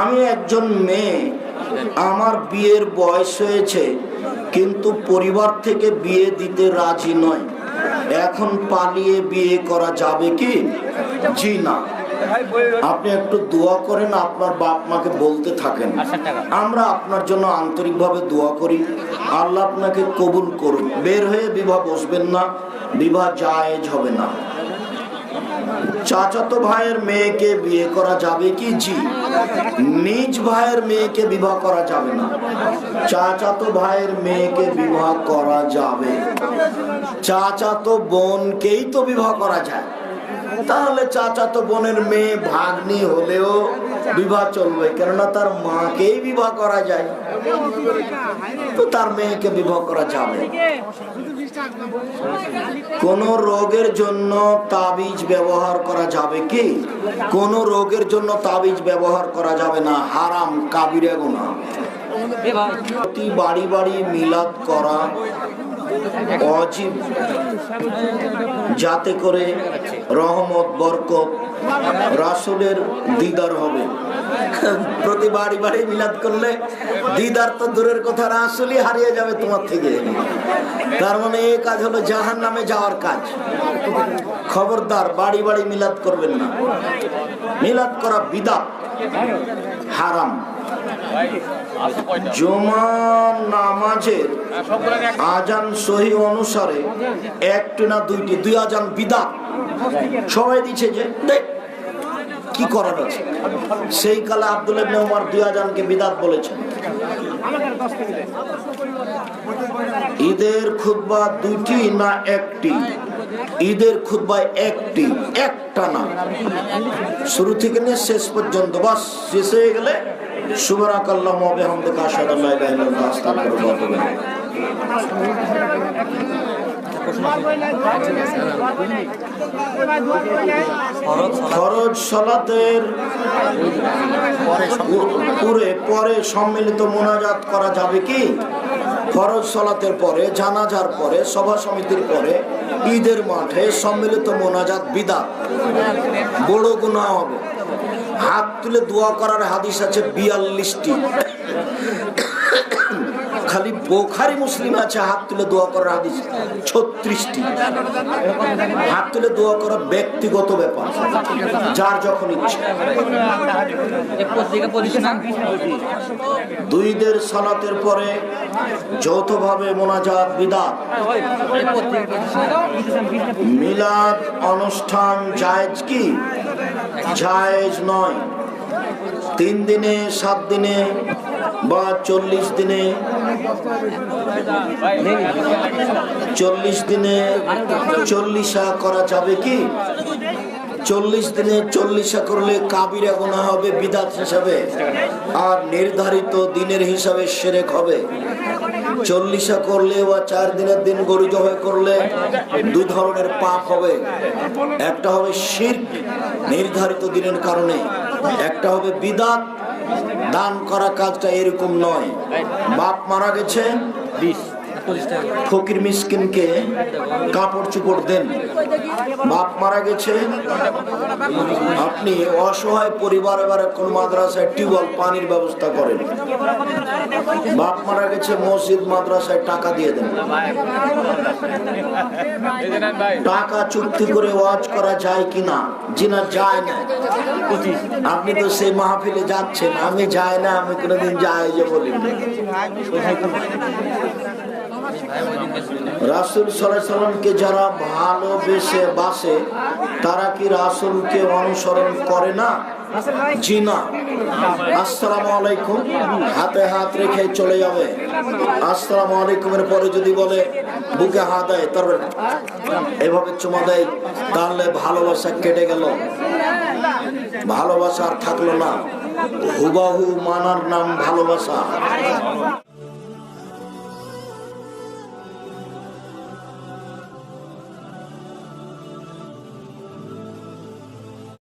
আমি একজন মেয়ে, আমার বিয়ের বয়স হয়েছে, কিন্তু পরিবার থেকে বিয়ে দিতে রাজি নয়। এখন পালিয়ে বিয়ে করা যাবে কি? জি না। আপনি একটু দোয়া করেন, আপনার বাপ মাকে বলতে থাকেন। আমরা আপনার জন্য আন্তরিকভাবে দোয়া করি। আল্লাহ আপনাকে কবুল করুন। বের হয়ে বিবাহ বসবেন না, বিবাহ জায়েজ হবে না। চাচাতো ভাইয়ের মেয়েকে বিয়ে করা যাবে কি? জি। নিজ ভাইয়ের মেয়েকে বিবাহ করা যাবে না। চাচাতো ভাইয়ের মেয়েকে বিবাহ করা যাবে। চাচাতো বোনকেই তো বিবাহ করা যায়। তাহলে চাচাতো বোনের মেয়ে ভাগ্নি হলেও বিবাহ চলবে, কেননা তার মাকেই বিবাহ করা যায়। তো তার মেয়েকে বিবাহ করা যাবে। কোন রোগের জন্য তাবিজ ব্যবহার করা যাবে কি? কোন রোগের জন্য তাবিজ ব্যবহার করা যাবে না। হারাম, কাবিরে গোনা প্রতি বাড়ি বাড়ি মিলাদ করা অজীব। যাতে করে রহমত, বরকত রাসুলের দিদার হবে। প্রতি বাড়ি বাড়ি মিলাদ করলে দিদার তো দূরের কথা, রাসুলই হারিয়ে যাবে তোমার থেকে। তার মানে এই কাজ হলো জাহান নামে যাওয়ার কাজ। খবরদার, বাড়ি বাড়ি মিলাদ করবেন না। মিলাদ করা বিদাত। হারাম। জমা নামাজের আজান সহি অনুসারে একটি না দুইটি দুই আজান বিদা সবাই দিচ্ছে যে দেখ কি করার আছে? সেই কালে আব্দুল ইবনে দুই আজানকে বিদাত বলেছেন। ঈদের খুতবা দুইটি না একটি? ঈদের খুতবা একটি একটা না। শুরু থেকে নিয়ে শেষ পর্যন্ত বাস শেষ হয়ে গেলে পরে সম্মিলিত মোনাজাত করা যাবে কি? ফরজ সালাতের পরে, জানাজার পরে, সভা সমিতির পরে, ঈদের মাঠে সম্মিলিত মোনাজাত বিদা। বড় গুণা হবে। হাত তুলে দোয়া করার হাদিস আছে বিয়াল্লিশটি। খালি বোখারি মুসলিম আছে, হাত তুলে দোয়া করার হাদিস। ছত্রিশটি। হাত তুলে দোয়া করা ব্যক্তিগত ব্যাপার। যার যখন ইচ্ছে। দুই দুইদের সালাতের পরে যৌথভাবে মোনাজাত, বিদাত। মিলাদ, অনুষ্ঠান, জায়েজ কি? জায়েজ নয়। তিন দিনে, সাত দিনে বা চল্লিশ দিনে চল্লিশ দিনে চল্লিশা করা যাবে কি? চল্লিশ দিনে চল্লিশা করলে কাবিরা গোনা হবে, বিদাত হিসাবে। আর নির্ধারিত দিনের হিসাবে সেরেক হবে। চল্লিশা করলে বা চার দিনের দিন গরু জবাই করলে দুই ধরনের পাপ হবে। একটা হবে শির নির্ধারিত দিনের কারণে। একটা হবে বিদাত দান করা কাজটা এরকম নয়। বাপ মারা গেছে ফকির মিসকিনকে কাপড় চুপড় দেন। বাপ মারা গেছে। আপনি অসহায় পরিবার এবারে কোন মাদ্রাসায় টিউবওয়েল পানির ব্যবস্থা করেন। বাপ মারা গেছে, মসজিদ, মাদ্রাসায় টাকা দিয়ে দেন। টাকা চুক্তি করে ওয়াজ করা যায় কিনা? জিনা যায় না। আপনি তো সেই মাহফিলে যাচ্ছেন। আমি যাই না, আমি কোনোদিন যাই যে বলি। রাসুল সাল্লামকে যারা ভালোবেসে বাসে, তারা কি রাসুলকে অনুসরণ করে না? আলাইকুম। হাতে হাত রেখে চলে যাবে। পরে যদি বলে, বুকে হাত দেয় এভাবে চুমা দেয় ভালোবাসা কেটে গেল। ভালোবাসা আর থাকল না। হুবাহু মানার নাম ভালোবাসা।